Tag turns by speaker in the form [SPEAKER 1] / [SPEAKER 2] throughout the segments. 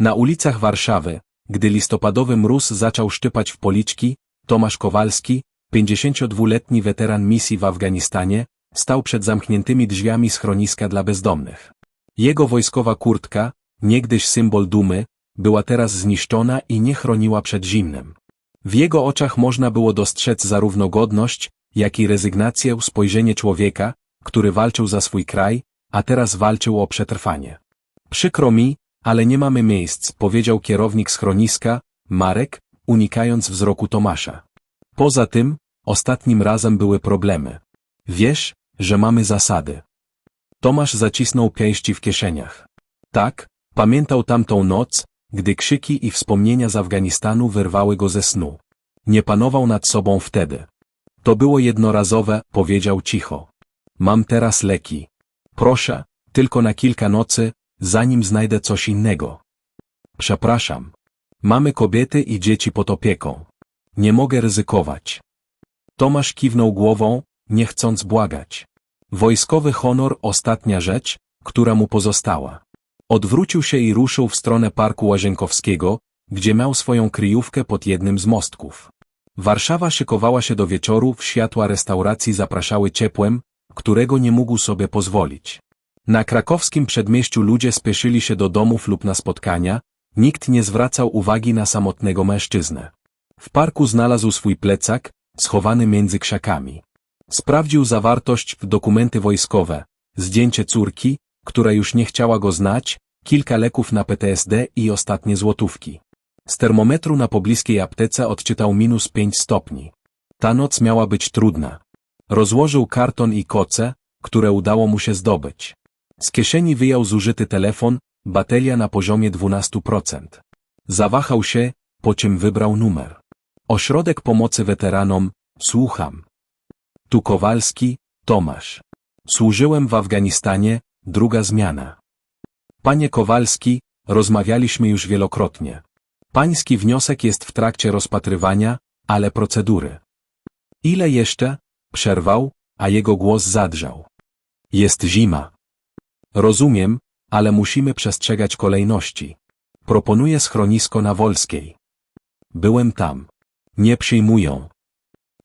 [SPEAKER 1] Na ulicach Warszawy, gdy listopadowy mróz zaczął szczypać w policzki, Tomasz Kowalski, 52-letni weteran misji w Afganistanie, stał przed zamkniętymi drzwiami schroniska dla bezdomnych. Jego wojskowa kurtka, niegdyś symbol dumy, była teraz zniszczona i nie chroniła przed zimnem. W jego oczach można było dostrzec zarówno godność, jak i rezygnację spojrzenie człowieka, który walczył za swój kraj, a teraz walczył o przetrwanie. Przykro mi, ale nie mamy miejsc, powiedział kierownik schroniska, Marek, unikając wzroku Tomasza. Poza tym, ostatnim razem były problemy. Wiesz, że mamy zasady. Tomasz zacisnął pięści w kieszeniach. Tak, pamiętał tamtą noc, gdy krzyki i wspomnienia z Afganistanu wyrwały go ze snu. Nie panował nad sobą wtedy. To było jednorazowe, powiedział cicho. Mam teraz leki. Proszę, tylko na kilka nocy, zanim znajdę coś innego. Przepraszam. Mamy kobiety i dzieci pod opieką. Nie mogę ryzykować. Tomasz kiwnął głową, nie chcąc błagać. Wojskowy honor ostatnia rzecz, która mu pozostała. Odwrócił się i ruszył w stronę Parku Łazienkowskiego, gdzie miał swoją kryjówkę pod jednym z mostków. Warszawa szykowała się do wieczoru, w światła restauracji zapraszały ciepłem, którego nie mógł sobie pozwolić. Na krakowskim przedmieściu ludzie spieszyli się do domów lub na spotkania, nikt nie zwracał uwagi na samotnego mężczyznę. W parku znalazł swój plecak, schowany między krzakami. Sprawdził zawartość w dokumenty wojskowe, zdjęcie córki, która już nie chciała go znać, kilka leków na PTSD i ostatnie złotówki. Z termometru na pobliskiej aptece odczytał minus 5 stopni. Ta noc miała być trudna. Rozłożył karton i koce, które udało mu się zdobyć. Z kieszeni wyjął zużyty telefon, bateria na poziomie 12%. Zawahał się, po czym wybrał numer. Ośrodek Pomocy Weteranom, słucham. Tu Kowalski, Tomasz. Służyłem w Afganistanie, druga zmiana. Panie Kowalski, rozmawialiśmy już wielokrotnie. Pański wniosek jest w trakcie rozpatrywania, ale procedury. Ile jeszcze? Przerwał, a jego głos zadrżał. Jest zima. Rozumiem, ale musimy przestrzegać kolejności. Proponuję schronisko na Wolskiej. Byłem tam. Nie przyjmują.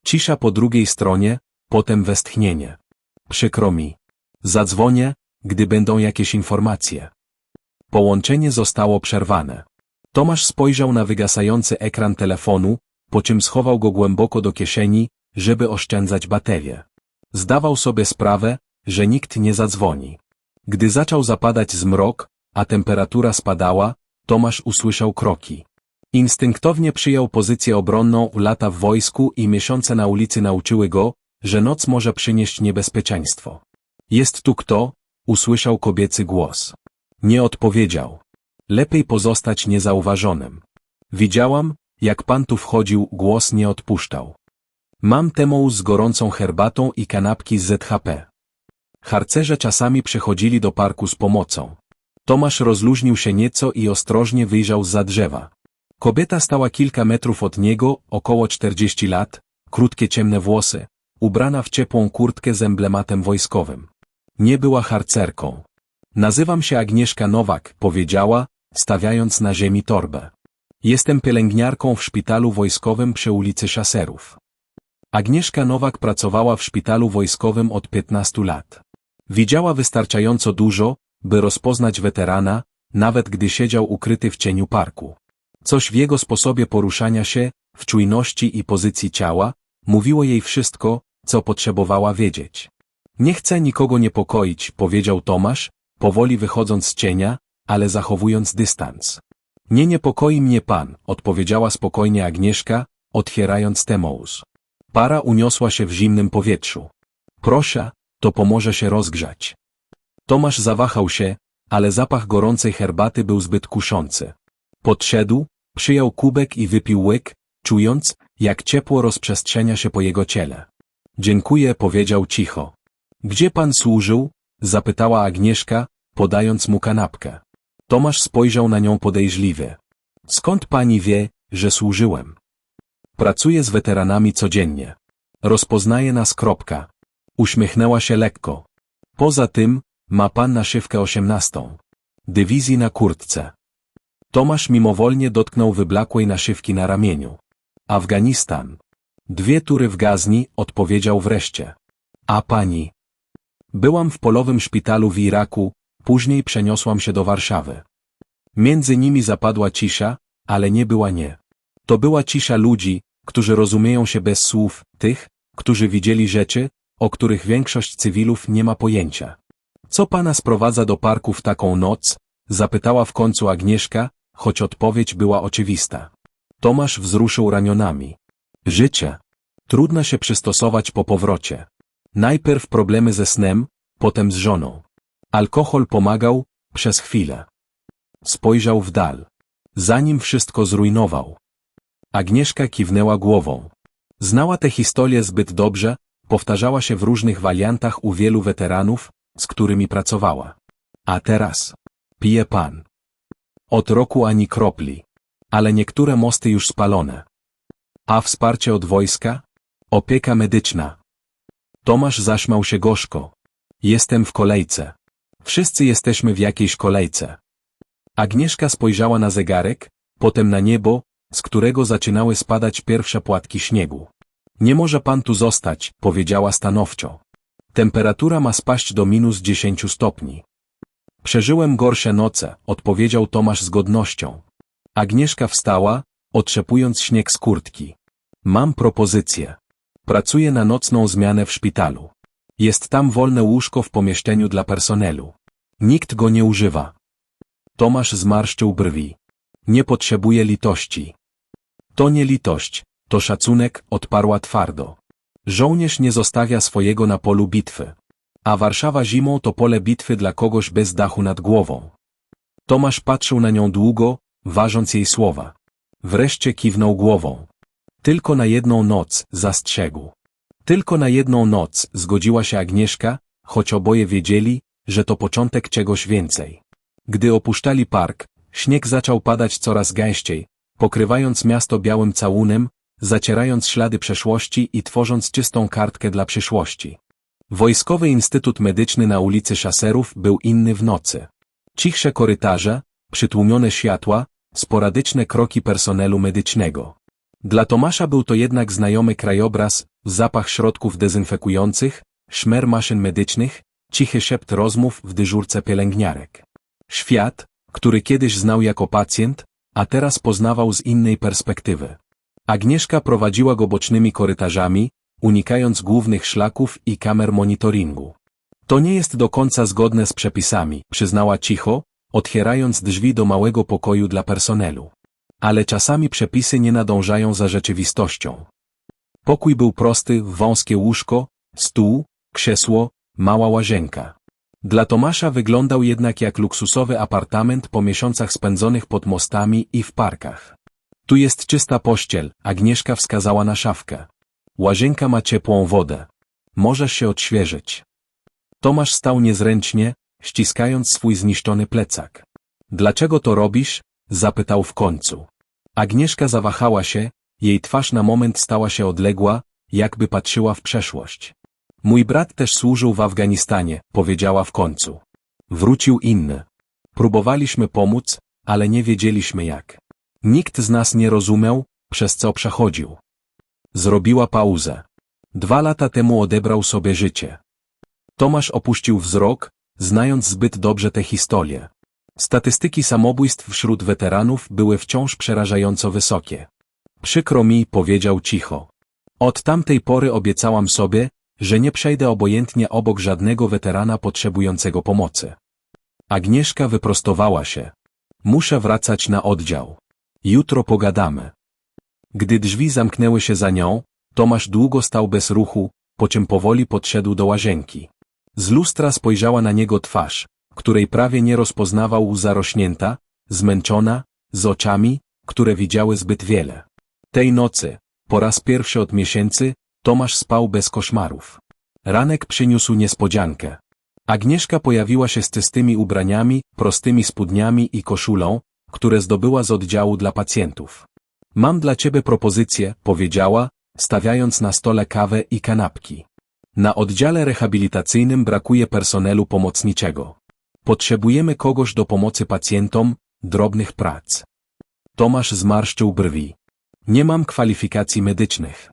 [SPEAKER 1] Cisza po drugiej stronie, potem westchnienie. Przykro mi. Zadzwonię, gdy będą jakieś informacje. Połączenie zostało przerwane. Tomasz spojrzał na wygasający ekran telefonu, po czym schował go głęboko do kieszeni, żeby oszczędzać baterię. Zdawał sobie sprawę, że nikt nie zadzwoni. Gdy zaczął zapadać zmrok, a temperatura spadała, Tomasz usłyszał kroki. Instynktownie przyjął pozycję obronną, lata w wojsku i miesiące na ulicy nauczyły go, że noc może przynieść niebezpieczeństwo. Jest tu kto? Usłyszał kobiecy głos. Nie odpowiedział. Lepiej pozostać niezauważonym. Widziałam, jak pan tu wchodził, głos nie odpuszczał. Mam temą z gorącą herbatą i kanapki z ZHP. Harcerze czasami przychodzili do parku z pomocą. Tomasz rozluźnił się nieco i ostrożnie wyjrzał za drzewa. Kobieta stała kilka metrów od niego, około 40 lat, krótkie ciemne włosy, ubrana w ciepłą kurtkę z emblematem wojskowym. Nie była harcerką. Nazywam się Agnieszka Nowak, powiedziała, stawiając na ziemi torbę. Jestem pielęgniarką w szpitalu wojskowym przy ulicy Szaserów. Agnieszka Nowak pracowała w szpitalu wojskowym od 15 lat. Widziała wystarczająco dużo, by rozpoznać weterana, nawet gdy siedział ukryty w cieniu parku. Coś w jego sposobie poruszania się, w czujności i pozycji ciała, mówiło jej wszystko, co potrzebowała wiedzieć. Nie chcę nikogo niepokoić, powiedział Tomasz, powoli wychodząc z cienia, ale zachowując dystans. Nie niepokoi mnie pan, odpowiedziała spokojnie Agnieszka, otwierając Temous. Para uniosła się w zimnym powietrzu. Proszę, to pomoże się rozgrzać. Tomasz zawahał się, ale zapach gorącej herbaty był zbyt kuszący. Podszedł, przyjął kubek i wypił łyk, czując, jak ciepło rozprzestrzenia się po jego ciele. Dziękuję, powiedział cicho. Gdzie pan służył? zapytała Agnieszka, podając mu kanapkę. Tomasz spojrzał na nią podejrzliwie. Skąd pani wie, że służyłem? Pracuję z weteranami codziennie. Rozpoznaje nas kropka. Uśmiechnęła się lekko. Poza tym, ma pan naszywkę osiemnastą. Dywizji na kurtce. Tomasz mimowolnie dotknął wyblakłej naszywki na ramieniu. Afganistan. Dwie tury w Gazni, odpowiedział wreszcie. A pani? Byłam w polowym szpitalu w Iraku, później przeniosłam się do Warszawy. Między nimi zapadła cisza, ale nie była nie. To była cisza ludzi, którzy rozumieją się bez słów, tych, którzy widzieli rzeczy, o których większość cywilów nie ma pojęcia. Co pana sprowadza do parku w taką noc? Zapytała w końcu Agnieszka, choć odpowiedź była oczywista. Tomasz wzruszył ramionami. Życie. Trudno się przystosować po powrocie. Najpierw problemy ze snem, potem z żoną. Alkohol pomagał, przez chwilę. Spojrzał w dal. Zanim wszystko zrujnował. Agnieszka kiwnęła głową. Znała tę historię zbyt dobrze, powtarzała się w różnych wariantach u wielu weteranów, z którymi pracowała. A teraz? Pije pan. Od roku ani kropli. Ale niektóre mosty już spalone. A wsparcie od wojska? Opieka medyczna. Tomasz zaśmiał się gorzko. Jestem w kolejce. Wszyscy jesteśmy w jakiejś kolejce. Agnieszka spojrzała na zegarek, potem na niebo, z którego zaczynały spadać pierwsze płatki śniegu. Nie może pan tu zostać, powiedziała stanowczo. Temperatura ma spaść do minus 10 stopni. Przeżyłem gorsze noce, odpowiedział Tomasz z godnością. Agnieszka wstała, otrzepując śnieg z kurtki. Mam propozycję. Pracuję na nocną zmianę w szpitalu. Jest tam wolne łóżko w pomieszczeniu dla personelu. Nikt go nie używa. Tomasz zmarszczył brwi. Nie potrzebuje litości. To nie litość, to szacunek, odparła twardo. Żołnierz nie zostawia swojego na polu bitwy. A Warszawa zimą to pole bitwy dla kogoś bez dachu nad głową. Tomasz patrzył na nią długo, ważąc jej słowa. Wreszcie kiwnął głową. Tylko na jedną noc, zastrzegł. Tylko na jedną noc, zgodziła się Agnieszka, choć oboje wiedzieli, że to początek czegoś więcej. Gdy opuszczali park, śnieg zaczął padać coraz gęściej, pokrywając miasto białym całunem, zacierając ślady przeszłości i tworząc czystą kartkę dla przyszłości. Wojskowy Instytut Medyczny na ulicy Szaserów był inny w nocy. Cichsze korytarze, przytłumione światła, sporadyczne kroki personelu medycznego. Dla Tomasza był to jednak znajomy krajobraz, zapach środków dezynfekujących, szmer maszyn medycznych, cichy szept rozmów w dyżurce pielęgniarek. Świat, który kiedyś znał jako pacjent, a teraz poznawał z innej perspektywy. Agnieszka prowadziła go bocznymi korytarzami, unikając głównych szlaków i kamer monitoringu. To nie jest do końca zgodne z przepisami, przyznała cicho, otwierając drzwi do małego pokoju dla personelu. Ale czasami przepisy nie nadążają za rzeczywistością. Pokój był prosty, wąskie łóżko, stół, krzesło, mała łazienka. Dla Tomasza wyglądał jednak jak luksusowy apartament po miesiącach spędzonych pod mostami i w parkach. Tu jest czysta pościel, Agnieszka wskazała na szafkę. Łazienka ma ciepłą wodę. Możesz się odświeżyć. Tomasz stał niezręcznie, ściskając swój zniszczony plecak. Dlaczego to robisz? zapytał w końcu. Agnieszka zawahała się, jej twarz na moment stała się odległa, jakby patrzyła w przeszłość. Mój brat też służył w Afganistanie, powiedziała w końcu. Wrócił inny. Próbowaliśmy pomóc, ale nie wiedzieliśmy jak. Nikt z nas nie rozumiał, przez co przechodził. Zrobiła pauzę. Dwa lata temu odebrał sobie życie. Tomasz opuścił wzrok, znając zbyt dobrze tę historię. Statystyki samobójstw wśród weteranów były wciąż przerażająco wysokie. Przykro mi, powiedział cicho. Od tamtej pory obiecałam sobie, że nie przejdę obojętnie obok żadnego weterana potrzebującego pomocy. Agnieszka wyprostowała się. Muszę wracać na oddział. Jutro pogadamy. Gdy drzwi zamknęły się za nią, Tomasz długo stał bez ruchu, po czym powoli podszedł do łazienki. Z lustra spojrzała na niego twarz, której prawie nie rozpoznawał zarośnięta, zmęczona, z oczami, które widziały zbyt wiele. Tej nocy, po raz pierwszy od miesięcy, Tomasz spał bez koszmarów. Ranek przyniósł niespodziankę. Agnieszka pojawiła się z czystymi ubraniami, prostymi spódniami i koszulą, które zdobyła z oddziału dla pacjentów. Mam dla ciebie propozycję, powiedziała, stawiając na stole kawę i kanapki. Na oddziale rehabilitacyjnym brakuje personelu pomocniczego. Potrzebujemy kogoś do pomocy pacjentom, drobnych prac. Tomasz zmarszczył brwi. Nie mam kwalifikacji medycznych.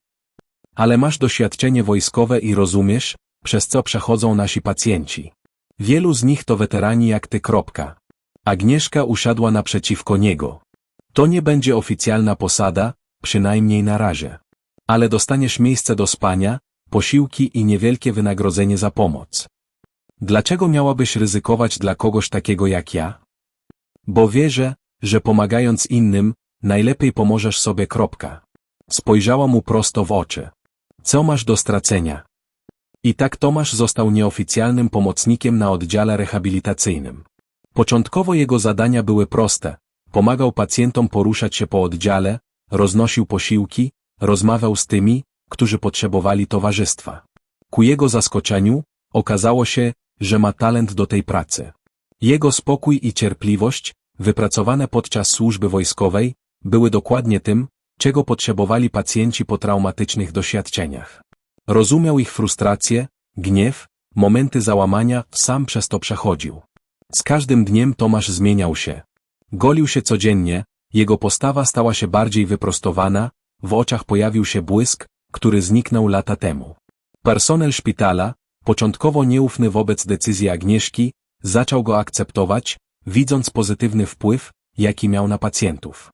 [SPEAKER 1] Ale masz doświadczenie wojskowe i rozumiesz, przez co przechodzą nasi pacjenci. Wielu z nich to weterani jak ty. Kropka. Agnieszka usiadła naprzeciwko niego. To nie będzie oficjalna posada, przynajmniej na razie. Ale dostaniesz miejsce do spania, posiłki i niewielkie wynagrodzenie za pomoc. Dlaczego miałabyś ryzykować dla kogoś takiego jak ja? Bo wierzę, że pomagając innym, najlepiej pomożesz sobie. Kropka. Spojrzała mu prosto w oczy. Co masz do stracenia? I tak Tomasz został nieoficjalnym pomocnikiem na oddziale rehabilitacyjnym. Początkowo jego zadania były proste. Pomagał pacjentom poruszać się po oddziale, roznosił posiłki, rozmawiał z tymi, którzy potrzebowali towarzystwa. Ku jego zaskoczeniu, okazało się, że ma talent do tej pracy. Jego spokój i cierpliwość, wypracowane podczas służby wojskowej, były dokładnie tym, czego potrzebowali pacjenci po traumatycznych doświadczeniach. Rozumiał ich frustrację, gniew, momenty załamania, sam przez to przechodził. Z każdym dniem Tomasz zmieniał się. Golił się codziennie, jego postawa stała się bardziej wyprostowana, w oczach pojawił się błysk, który zniknął lata temu. Personel szpitala, początkowo nieufny wobec decyzji Agnieszki, zaczął go akceptować, widząc pozytywny wpływ, jaki miał na pacjentów.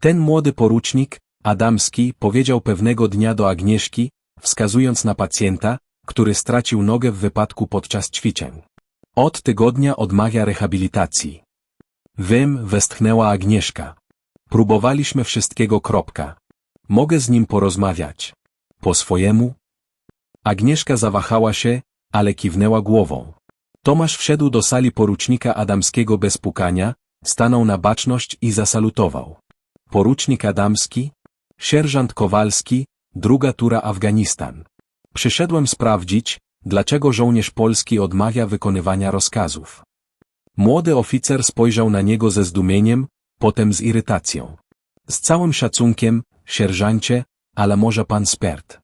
[SPEAKER 1] Ten młody porucznik, Adamski, powiedział pewnego dnia do Agnieszki, wskazując na pacjenta, który stracił nogę w wypadku podczas ćwiczeń. Od tygodnia odmawia rehabilitacji. Wiem, westchnęła Agnieszka. Próbowaliśmy wszystkiego. Kropka. Mogę z nim porozmawiać. Po swojemu? Agnieszka zawahała się, ale kiwnęła głową. Tomasz wszedł do sali porucznika Adamskiego bez pukania, stanął na baczność i zasalutował. Porucznik Adamski? Sierżant Kowalski, druga tura Afganistan. Przyszedłem sprawdzić, dlaczego żołnierz polski odmawia wykonywania rozkazów. Młody oficer spojrzał na niego ze zdumieniem, potem z irytacją. Z całym szacunkiem, sierżancie, ale może pan spert.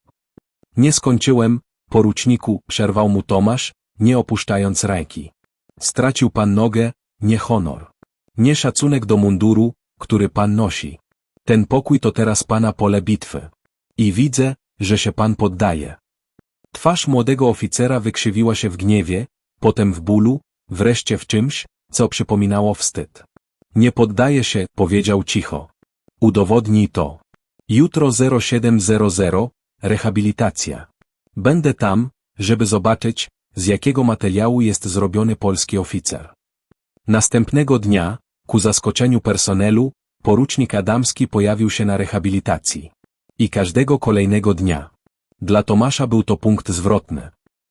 [SPEAKER 1] Nie skończyłem, poruczniku, przerwał mu Tomasz, nie opuszczając ręki. Stracił pan nogę, nie honor. Nie szacunek do munduru, który pan nosi. Ten pokój to teraz pana pole bitwy. I widzę, że się pan poddaje. Twarz młodego oficera wykrzywiła się w gniewie, potem w bólu, wreszcie w czymś, co przypominało wstyd. Nie poddaję się, powiedział cicho. Udowodnij to. Jutro 0700, rehabilitacja. Będę tam, żeby zobaczyć, z jakiego materiału jest zrobiony polski oficer. Następnego dnia, ku zaskoczeniu personelu, porucznik Adamski pojawił się na rehabilitacji. I każdego kolejnego dnia. Dla Tomasza był to punkt zwrotny.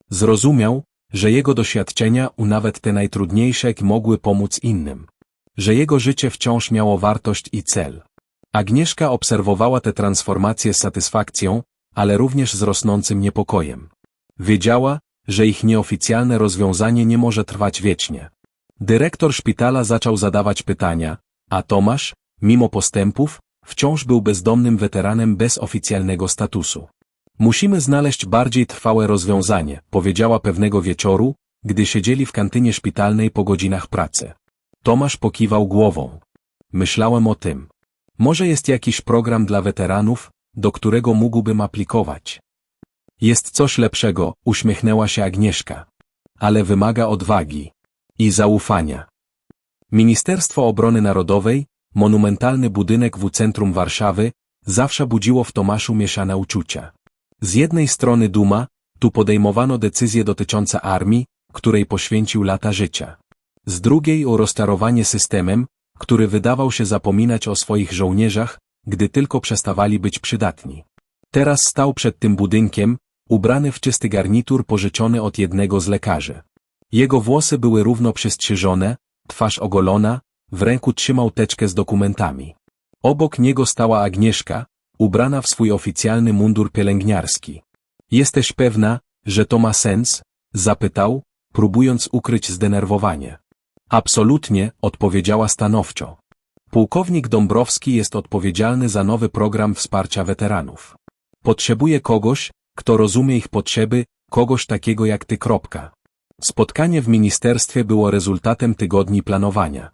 [SPEAKER 1] Zrozumiał, że jego doświadczenia, u nawet te najtrudniejsze, mogły pomóc innym. Że jego życie wciąż miało wartość i cel. Agnieszka obserwowała te transformacje z satysfakcją, ale również z rosnącym niepokojem. Wiedziała, że ich nieoficjalne rozwiązanie nie może trwać wiecznie. Dyrektor szpitala zaczął zadawać pytania, a Tomasz, mimo postępów, wciąż był bezdomnym weteranem bez oficjalnego statusu. Musimy znaleźć bardziej trwałe rozwiązanie, powiedziała pewnego wieczoru, gdy siedzieli w kantynie szpitalnej po godzinach pracy. Tomasz pokiwał głową. Myślałem o tym. Może jest jakiś program dla weteranów, do którego mógłbym aplikować. Jest coś lepszego, uśmiechnęła się Agnieszka. Ale wymaga odwagi i zaufania. Ministerstwo Obrony Narodowej, monumentalny budynek w centrum Warszawy, zawsze budziło w Tomaszu mieszane uczucia. Z jednej strony duma, tu podejmowano decyzje dotyczące armii, której poświęcił lata życia. Z drugiej o rozczarowanie systemem, który wydawał się zapominać o swoich żołnierzach, gdy tylko przestawali być przydatni. Teraz stał przed tym budynkiem, ubrany w czysty garnitur pożyczony od jednego z lekarzy. Jego włosy były równo przystrzyżone, twarz ogolona, w ręku trzymał teczkę z dokumentami. Obok niego stała Agnieszka, ubrana w swój oficjalny mundur pielęgniarski. Jesteś pewna, że to ma sens? Zapytał, próbując ukryć zdenerwowanie. Absolutnie, odpowiedziała stanowczo. Pułkownik Dąbrowski jest odpowiedzialny za nowy program wsparcia weteranów. Potrzebuje kogoś, kto rozumie ich potrzeby, kogoś takiego jak ty. Kropka. Spotkanie w ministerstwie było rezultatem tygodni planowania.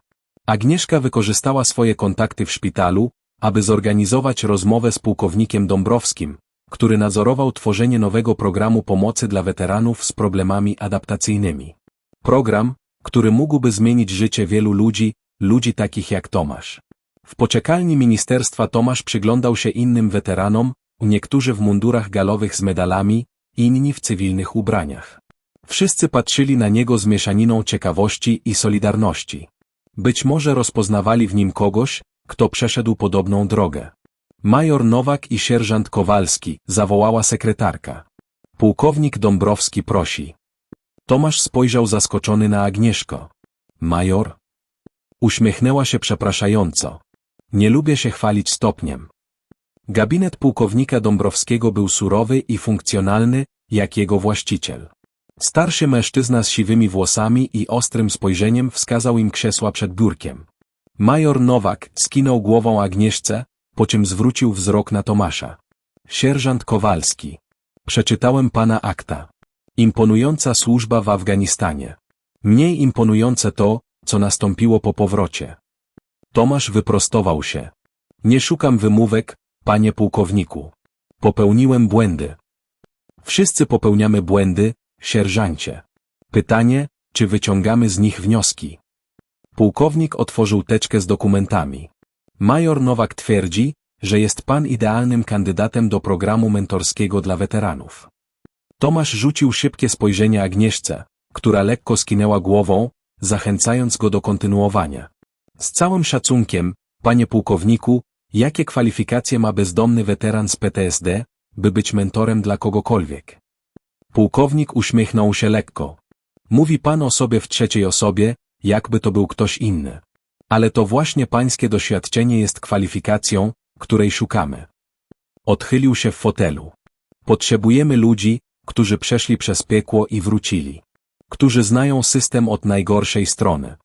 [SPEAKER 1] Agnieszka wykorzystała swoje kontakty w szpitalu, aby zorganizować rozmowę z pułkownikiem Dąbrowskim, który nadzorował tworzenie nowego programu pomocy dla weteranów z problemami adaptacyjnymi. Program, który mógłby zmienić życie wielu ludzi, ludzi takich jak Tomasz. W poczekalni ministerstwa Tomasz przyglądał się innym weteranom, niektórzy w mundurach galowych z medalami, inni w cywilnych ubraniach. Wszyscy patrzyli na niego z mieszaniną ciekawości i solidarności. Być może rozpoznawali w nim kogoś, kto przeszedł podobną drogę. Major Nowak i sierżant Kowalski, zawołała sekretarka. Pułkownik Dąbrowski prosi. Tomasz spojrzał zaskoczony na Agnieszko. Major? Uśmiechnęła się przepraszająco. Nie lubię się chwalić stopniem. Gabinet pułkownika Dąbrowskiego był surowy i funkcjonalny, jak jego właściciel. Starszy mężczyzna z siwymi włosami i ostrym spojrzeniem wskazał im krzesła przed biurkiem. Major Nowak skinął głową Agnieszce, po czym zwrócił wzrok na Tomasza. Sierżant Kowalski. Przeczytałem pana akta. Imponująca służba w Afganistanie. Mniej imponujące to, co nastąpiło po powrocie. Tomasz wyprostował się. Nie szukam wymówek, panie pułkowniku. Popełniłem błędy. Wszyscy popełniamy błędy, sierżancie. Pytanie, czy wyciągamy z nich wnioski? Pułkownik otworzył teczkę z dokumentami. Major Nowak twierdzi, że jest pan idealnym kandydatem do programu mentorskiego dla weteranów. Tomasz rzucił szybkie spojrzenie Agnieszce, która lekko skinęła głową, zachęcając go do kontynuowania. Z całym szacunkiem, panie pułkowniku, jakie kwalifikacje ma bezdomny weteran z PTSD, by być mentorem dla kogokolwiek? Pułkownik uśmiechnął się lekko. Mówi pan o sobie w trzeciej osobie, jakby to był ktoś inny. Ale to właśnie pańskie doświadczenie jest kwalifikacją, której szukamy. Odchylił się w fotelu. Potrzebujemy ludzi, którzy przeszli przez piekło i wrócili. Którzy znają system od najgorszej strony.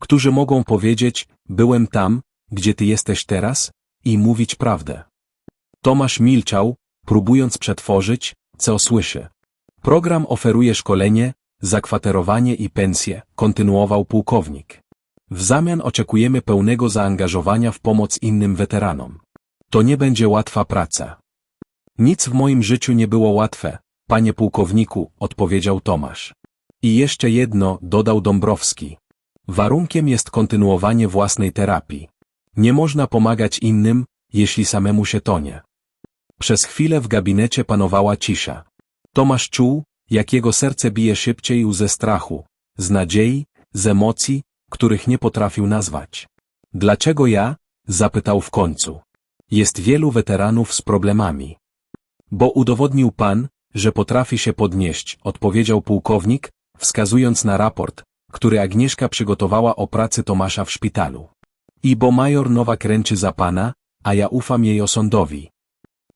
[SPEAKER 1] Którzy mogą powiedzieć, byłem tam, gdzie ty jesteś teraz, i mówić prawdę. Tomasz milczał, próbując przetworzyć, co słyszy. Program oferuje szkolenie, zakwaterowanie i pensję, kontynuował pułkownik. W zamian oczekujemy pełnego zaangażowania w pomoc innym weteranom. To nie będzie łatwa praca. Nic w moim życiu nie było łatwe, panie pułkowniku, odpowiedział Tomasz. I jeszcze jedno, dodał Dąbrowski. Warunkiem jest kontynuowanie własnej terapii. Nie można pomagać innym, jeśli samemu się tonie. Przez chwilę w gabinecie panowała cisza. Tomasz czuł, jak jego serce bije szybciej ze strachu, z nadziei, z emocji, których nie potrafił nazwać. Dlaczego ja? zapytał w końcu. Jest wielu weteranów z problemami. Bo udowodnił pan, że potrafi się podnieść, odpowiedział pułkownik, wskazując na raport, który Agnieszka przygotowała o pracy Tomasza w szpitalu. I bo major Nowak ręczy za pana, a ja ufam jej osądowi.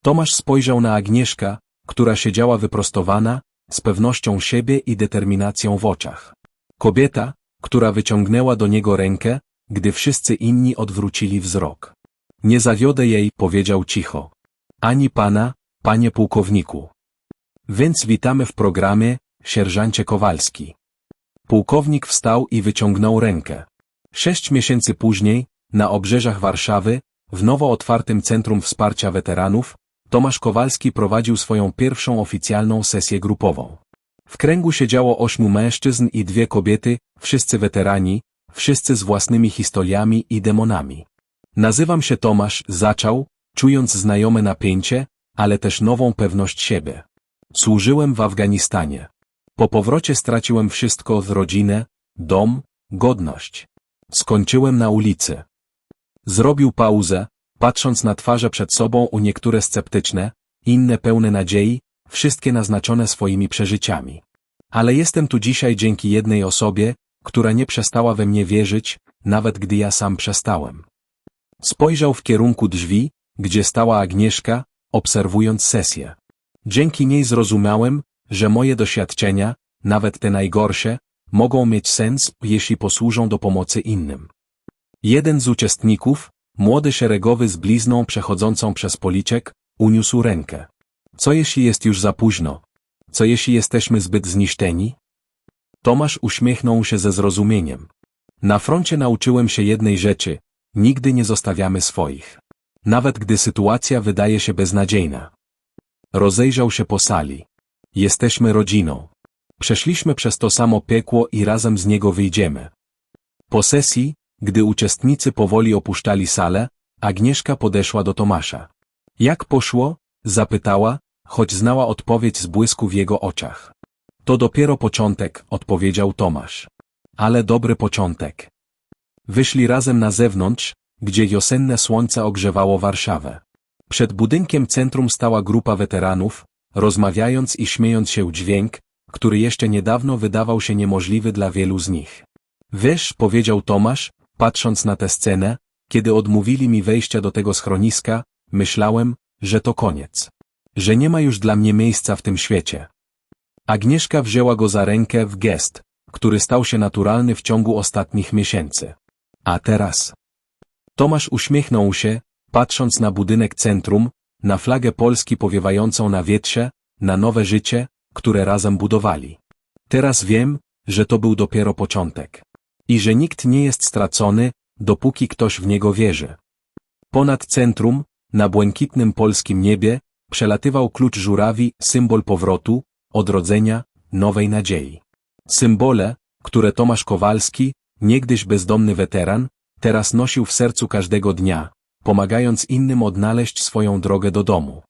[SPEAKER 1] Tomasz spojrzał na Agnieszka, która siedziała wyprostowana, z pewnością siebie i determinacją w oczach. Kobieta, która wyciągnęła do niego rękę, gdy wszyscy inni odwrócili wzrok. Nie zawiodę jej, powiedział cicho. Ani pana, panie pułkowniku. Więc witamy w programie, sierżancie Kowalski. Pułkownik wstał i wyciągnął rękę. Sześć miesięcy później, na obrzeżach Warszawy, w nowo otwartym Centrum Wsparcia Weteranów, Tomasz Kowalski prowadził swoją pierwszą oficjalną sesję grupową. W kręgu siedziało ośmiu mężczyzn i dwie kobiety, wszyscy weterani, wszyscy z własnymi historiami i demonami. Nazywam się Tomasz, zaczął, czując znajome napięcie, ale też nową pewność siebie. Służyłem w Afganistanie. Po powrocie straciłem wszystko z rodzinę, dom, godność. Skończyłem na ulicy. Zrobił pauzę, patrząc na twarze przed sobą u niektóre sceptyczne, inne pełne nadziei, wszystkie naznaczone swoimi przeżyciami. Ale jestem tu dzisiaj dzięki jednej osobie, która nie przestała we mnie wierzyć, nawet gdy ja sam przestałem. Spojrzał w kierunku drzwi, gdzie stała Agnieszka, obserwując sesję. Dzięki niej zrozumiałem, że moje doświadczenia, nawet te najgorsze, mogą mieć sens, jeśli posłużą do pomocy innym. Jeden z uczestników, młody szeregowy z blizną przechodzącą przez policzek, uniósł rękę. Co jeśli jest już za późno? Co jeśli jesteśmy zbyt zniszczeni? Tomasz uśmiechnął się ze zrozumieniem. Na froncie nauczyłem się jednej rzeczy. Nigdy nie zostawiamy swoich. Nawet gdy sytuacja wydaje się beznadziejna. Rozejrzał się po sali. Jesteśmy rodziną. Przeszliśmy przez to samo piekło i razem z niego wyjdziemy. Po sesji, gdy uczestnicy powoli opuszczali salę, Agnieszka podeszła do Tomasza. Jak poszło? zapytała, choć znała odpowiedź z błysku w jego oczach. To dopiero początek, odpowiedział Tomasz. Ale dobry początek. Wyszli razem na zewnątrz, gdzie wiosenne słońce ogrzewało Warszawę. Przed budynkiem centrum stała grupa weteranów, rozmawiając i śmiejąc się dźwięk, który jeszcze niedawno wydawał się niemożliwy dla wielu z nich. Wiesz, powiedział Tomasz, patrząc na tę scenę, kiedy odmówili mi wejścia do tego schroniska, myślałem, że to koniec. Że nie ma już dla mnie miejsca w tym świecie. Agnieszka wzięła go za rękę w gest, który stał się naturalny w ciągu ostatnich miesięcy. A teraz? Tomasz uśmiechnął się, patrząc na budynek centrum, na flagę Polski powiewającą na wietrze, na nowe życie, które razem budowali. Teraz wiem, że to był dopiero początek. I że nikt nie jest stracony, dopóki ktoś w niego wierzy. Ponad centrum, na błękitnym polskim niebie, przelatywał klucz żurawi, symbol powrotu, odrodzenia, nowej nadziei. Symbole, które Tomasz Kowalski, niegdyś bezdomny weteran, teraz nosił w sercu każdego dnia, pomagając innym odnaleźć swoją drogę do domu.